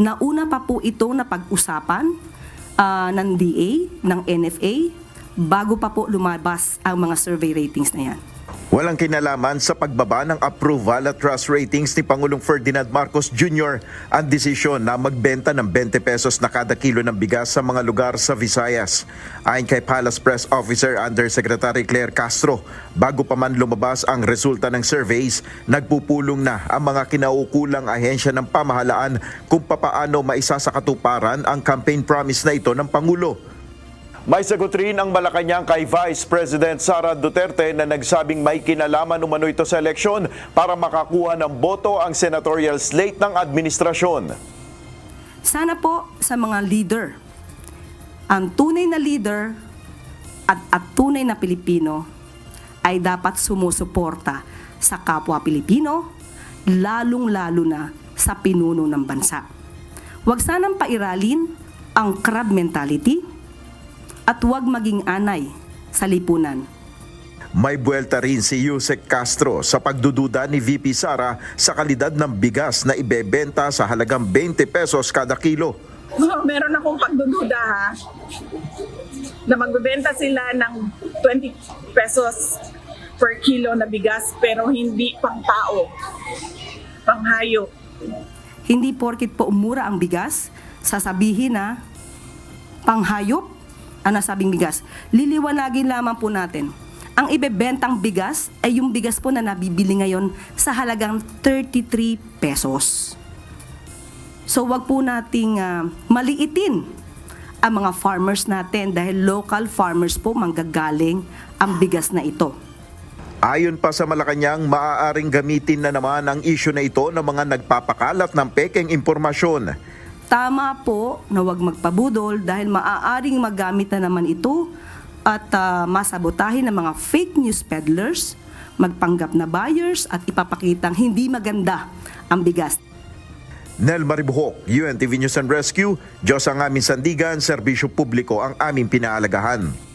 Nauna pa po ito na pag-usapan ah, ng DA, ng NFA, bago pa po lumabas ang mga survey ratings na yan. Walang kinalaman sa pagbaba ng approval at trust ratings ni Pangulong Ferdinand Marcos Jr. ang desisyon na magbenta ng 20 pesos na kada kilo ng bigas sa mga lugar sa Visayas. Ayon kay Palace Press Officer Undersecretary Claire Castro, bago pa man lumabas ang resulta ng surveys, nagpupulong na ang mga kinaukulang ahensya ng pamahalaan kung papaano maisa sa katuparan ang campaign promise na ito ng Pangulo. May sagot rin ang Malacanang kay Vice President Sara Duterte na nagsabing may kinalaman umano ito sa eleksyon para makakuha ng boto ang senatorial slate ng administrasyon. Sana po sa mga leader, ang tunay na leader at, at tunay na Pilipino ay dapat sumusuporta sa kapwa Pilipino, lalong-lalo na sa pinuno ng bansa. Huwag sanang pairalin ang crab mentality at huwag maging anay sa lipunan. May buwelta rin si Yusek Castro sa pagdududa ni VP Sara sa kalidad ng bigas na ibebenta sa halagang 20 pesos kada kilo. No, meron akong pagdududa ha na magbebenta sila ng 20 pesos per kilo na bigas pero hindi pang tao, pang hayop. Hindi porkit po umura ang bigas, sasabihin na panghayop ang nasabing bigas. Liliwanagin lamang po natin. Ang ibebentang bigas ay yung bigas po na nabibili ngayon sa halagang 33 pesos. So wag po nating ah, maliitin ang mga farmers natin dahil local farmers po manggagaling ang bigas na ito. Ayon pa sa Malacanang, maaaring gamitin na naman ang isyu na ito ng mga nagpapakalat ng pekeng impormasyon. Tama po na huwag magpabudol dahil maaaring magamit na naman ito at ah, masabotahin ng mga fake news peddlers, magpanggap na buyers at ipapakitang hindi maganda ang bigas. Nel Maribuhok, UNTV News and Rescue, Diyos ang aming sandigan, serbisyo publiko ang aming pinaalagahan.